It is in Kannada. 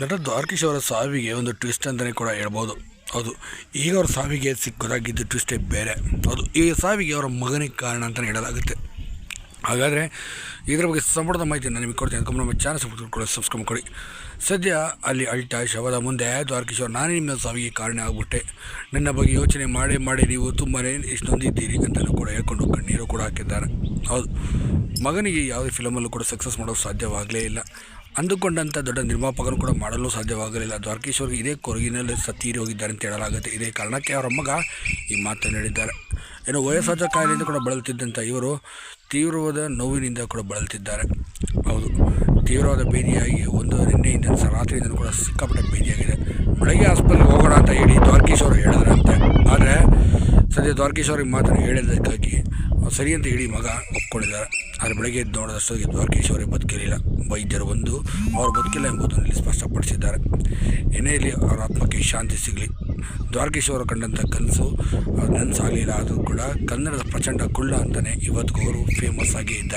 ನಟ ದ್ವಾರಕೀಶ್ ಅವರ ಸಾವಿಗೆ ಒಂದು ಟ್ವಿಸ್ಟ್ ಅಂತಲೇ ಕೂಡ ಹೇಳ್ಬೋದು. ಹೌದು, ಈಗ ಅವ್ರ ಸಾವಿಗೆ ಸಿಕ್ಕೋದಾಗಿದ್ದು ಟ್ವಿಸ್ಟೇ ಬೇರೆ. ಹೌದು, ಈ ಸಾವಿಗೆ ಅವರ ಮಗನಿಗೆ ಕಾರಣ ಅಂತಲೇ ಹೇಳಲಾಗುತ್ತೆ. ಹಾಗಾದರೆ ಇದರ ಬಗ್ಗೆ ಸಂಪೂರ್ಣ ಮಾಹಿತಿ ನಾನು ನಿಮಗೆ ಕೊಡ್ತೀನಿ. ಅದಕ್ಕೆ ನಮ್ಮ ಚಾನಲ್ ಸಬ್ಸ್ಕ್ರೈಬ್ ಕೂಡ ಸಬ್ಸ್ಕ್ರೈಬ್ ಕೊಡಿ ಸದ್ಯ ಅಲ್ಲಿ ಅಲ್ಟಾ ಶವದ ಮುಂದೆ ದ್ವಾರಕೀಶ್ವರ್ ನಾನೇ ನಿಮ್ಮ ಸಾವಿಗೆ ಕಾರಣ ಆಗಿಬಿಟ್ಟೆ. ನನ್ನ ಬಗ್ಗೆ ಯೋಚನೆ ಮಾಡಿ ಮಾಡಿ ನೀವು ತುಂಬಾ ಇಷ್ಟೊಂದಿದ್ದೀರಿ ಅಂತಲೂ ಕೂಡ ಹೇಳ್ಕೊಂಡು ಕಣ್ಣೀರು ಕೂಡ ಹಾಕಿದ್ದಾರೆ. ಹೌದು, ಮಗನಿಗೆ ಯಾವುದೇ ಫಿಲಮಲ್ಲೂ ಕೂಡ ಸಕ್ಸಸ್ ಮಾಡೋದು ಸಾಧ್ಯವಾಗಲೇ ಇಲ್ಲ. ಅಂದುಕೊಂಡಂಥ ದೊಡ್ಡ ನಿರ್ಮಾಪಕರು ಕೂಡ ಮಾಡಲು ಸಾಧ್ಯವಾಗಲಿಲ್ಲ. ದ್ವಾರಕೀಶ್ವರ್ಗೆ ಇದೇ ಕೊರಗಿನಲ್ಲಿ ಸತ್ತೀರಿ ಹೋಗಿದ್ದಾರೆ ಅಂತ ಹೇಳಲಾಗುತ್ತೆ. ಇದೇ ಕಾರಣಕ್ಕೆ ಅವರ ಮಗ ಈ ಮಾತನ್ನು ಹೇಳಿದ್ದಾರೆ. ಏನು ವಯಸ್ಸಾದ ಕಾಯಿಲೆಯಿಂದ ಕೂಡ ಬಳಲುತ್ತಿದ್ದಂಥ ಇವರು ತೀವ್ರವಾದ ನೋವಿನಿಂದ ಕೂಡ ಬಳಲುತ್ತಿದ್ದಾರೆ. ಹೌದು. ತೀವ್ರವಾದ ಬೇದಿಯಾಗಿ ಒಂದು ನಿನ್ನೆಯಿಂದ ರಾತ್ರಿಯಿಂದ ಕೂಡ ಸಿಕ್ಕಾಪಟ್ಟೆ ಬೇದಿಯಾಗಿದೆ ಬೆಳಗ್ಗೆ ಆಸ್ಪತ್ರೆಗೆ ಹೋಗೋಣ ಅಂತ ಹೇಳಿ ದ್ವಾರಕೀಶ್ ಹೇಳಿದ್ರಂತೆ. ಆದರೆ ಸದ್ಯ ದ್ವಾರಕೀಶ್ ಮಾತ್ರ ಹೇಳಿದ್ದಕ್ಕಾಗಿ ಸರಿ ಅಂತ ಹೇಳಿ ಮಗ ಒಪ್ಕೊಂಡಿದ್ದಾರೆ ಆದರೆ ಬೆಳಗ್ಗೆ ಎದ್ದು ನೋಡಿದಷ್ಟೊತ್ತಿಗೆ ದ್ವಾರಕೀಶ್ ಅವರಿಗೆ ಬದುಕಿರಲಿಲ್ಲ ವೈದ್ಯರು ಬಂದು ಅವರು ಬದುಕಿಲ್ಲ ಎಂಬುದನ್ನು ಇಲ್ಲಿ ಸ್ಪಷ್ಟಪಡಿಸಿದ್ದಾರೆ. ಏನೇ ಇರಲಿ ಅವರ ಆತ್ಮಕ್ಕೆ ಶಾಂತಿ ಸಿಗಲಿ. ದ್ವಾರಕೀಶ್ ಅವರು ಕಂಡಂಥ ಕನಸು ನನಸಾಗಲಿಲ್ಲ. ಆದರೂ ಕೂಡ ಕನ್ನಡದ ಪ್ರಚಂಡ ಕುಳ್ಳ ಅಂತಲೇ ಇವತ್ತಿಗೂ ಅವರು ಫೇಮಸ್ ಆಗಿ ಇದ್ದಾರೆ